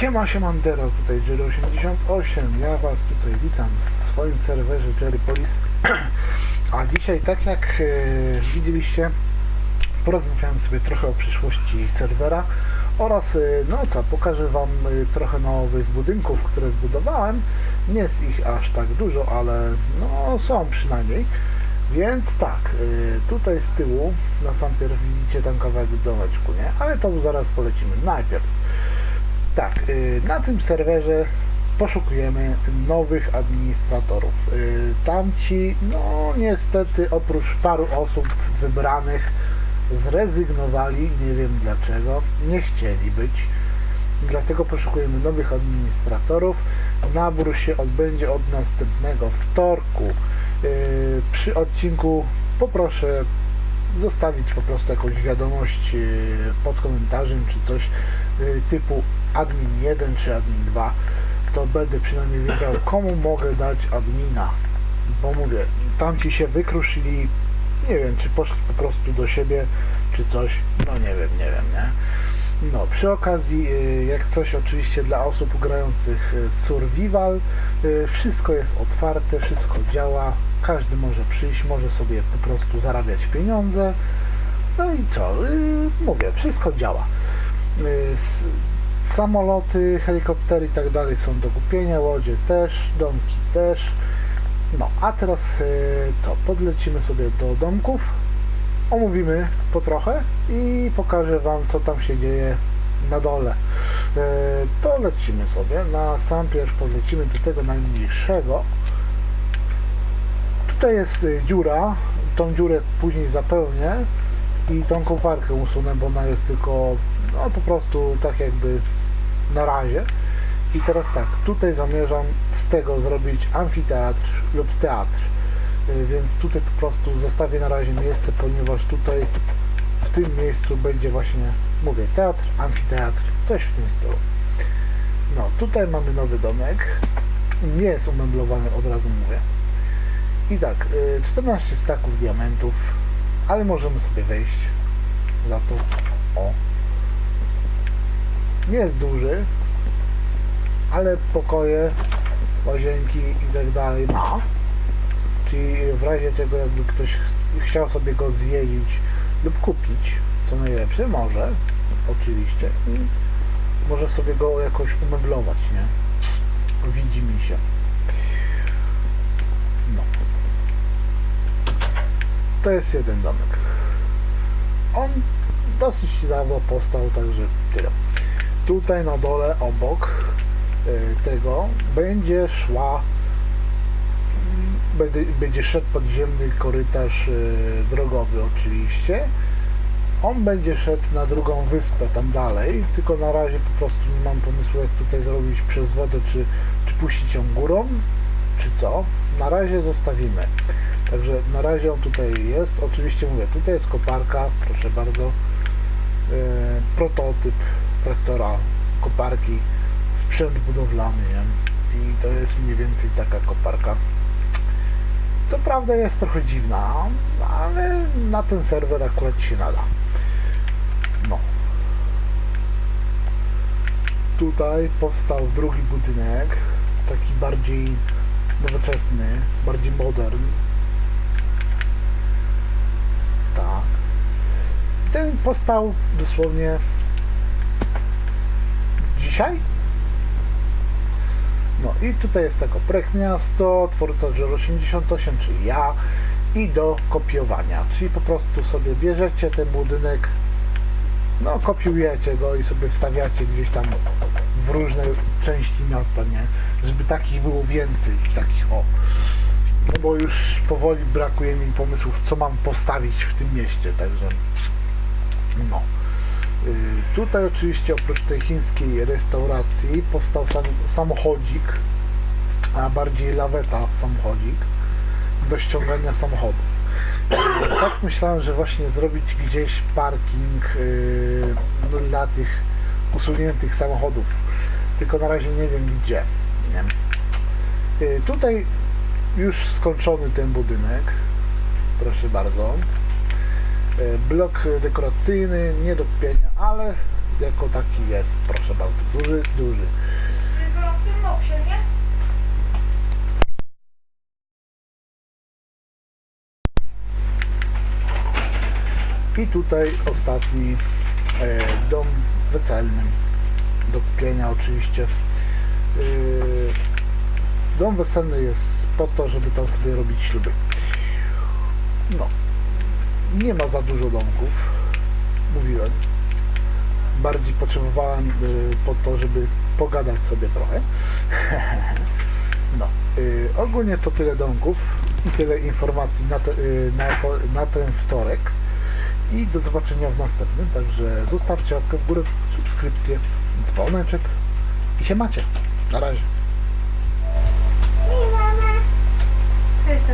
Siema, siemandero, tutaj Jerry88, ja was tutaj witam w swoim serwerze Jerrypolis. A dzisiaj, tak jak e, widzieliście, porozmawiałem sobie trochę o przyszłości serwera oraz, e, no co, pokażę wam e, trochę nowych budynków, które zbudowałem. Nie jest ich aż tak dużo, ale no są przynajmniej. Więc tak, tutaj z tyłu, na sam pierw widzicie tam kawałek nie? Ale to zaraz polecimy. Najpierw, tak, y, na tym serwerze poszukujemy nowych administratorów. Y, Tamci, no niestety, oprócz paru osób wybranych, zrezygnowali, nie wiem dlaczego, nie chcieli być. Dlatego poszukujemy nowych administratorów. Nabór się odbędzie od następnego wtorku. Yy, przy odcinku poproszę zostawić po prostu jakąś wiadomość pod komentarzem czy coś typu admin 1 czy admin 2 to będę przynajmniej wiedział komu mogę dać admina bo mówię, tamci się wykruszyli nie wiem czy poszli po prostu do siebie czy coś, no nie wiem, nie wiem, nie no, przy okazji, y, jak coś oczywiście dla osób grających y, survival, y, wszystko jest otwarte, wszystko działa, każdy może przyjść, może sobie po prostu zarabiać pieniądze. No i co? Mówię, wszystko działa. Samoloty, helikoptery i tak dalej są do kupienia, łodzie też, domki też. No, a teraz co? Podlecimy sobie do domków omówimy po trochę i pokażę Wam, co tam się dzieje na dole. E, to lecimy sobie. Na sam pierw podlecimy do tego najmniejszego. Tutaj jest dziura. Tą dziurę później zapełnię i tą koparkę usunę, bo ona jest tylko no, po prostu tak jakby na razie. I teraz tak, tutaj zamierzam z tego zrobić amfiteatr lub teatr Y, więc tutaj po prostu zostawię na razie miejsce, ponieważ tutaj w tym miejscu będzie właśnie, mówię, teatr, amfiteatr, coś w tym stylu. No, tutaj mamy nowy domek, nie jest umeblowany, od razu mówię. I tak, 14 y, staków diamentów, ale możemy sobie wejść za to, o. Nie jest duży, ale pokoje, łazienki i tak dalej ma i w razie czego jakby ktoś chciał sobie go zwiedzić lub kupić, co najlepsze, może, oczywiście, i może sobie go jakoś umeblować, nie? Widzi mi się. No. To jest jeden domek. On dosyć dawno powstał, także tyle. Tutaj na dole, obok y, tego, będzie szła będzie, szedł podziemny korytarz e, drogowy oczywiście. On będzie szedł na drugą wyspę tam dalej, tylko na razie po prostu nie mam pomysłu jak tutaj zrobić przez wodę, czy, czy puścić ją górą, czy co. Na razie zostawimy. Także na razie on tutaj jest. Oczywiście mówię, tutaj jest koparka, proszę bardzo. E, prototyp traktora, koparki, sprzęt budowlany, nie? I to jest mniej więcej taka koparka. Co prawda jest trochę dziwna, ale na ten serwer akurat się nada. No. Tutaj powstał drugi budynek, taki bardziej nowoczesny, bardziej modern. Tak. Ten powstał dosłownie dzisiaj? No i tutaj jest tako projekt miasto, twórca 88, czyli ja i do kopiowania, czyli po prostu sobie bierzecie ten budynek, no kopiujecie go i sobie wstawiacie gdzieś tam w różne części miasta, nie? Żeby takich było więcej, takich o. No bo już powoli brakuje mi pomysłów, co mam postawić w tym mieście, także no. Y, tutaj oczywiście oprócz tej chińskiej restauracji powstał sam, samochodzik, a bardziej laweta samochodzik do ściągania samochodów. Y, tak myślałem, że właśnie zrobić gdzieś parking yy, dla tych usuniętych samochodów, tylko na razie nie wiem gdzie. Yy, tutaj już skończony ten budynek, proszę bardzo. E, blok dekoracyjny, nie do kupienia, ale jako taki jest, proszę bardzo, duży, duży. I tutaj ostatni e, dom weselny do kupienia oczywiście. E, dom weselny jest po to, żeby tam sobie robić śluby. No, nie ma za dużo domków, mówiłem. Bardziej potrzebowałem y, po to, żeby pogadać sobie trochę. no, y, ogólnie to tyle domków i tyle informacji na, te, y, na, na ten wtorek i do zobaczenia w następnym. Także zostawcie łapkę w górę, subskrypcję, dzwoneczek i się macie. Na razie.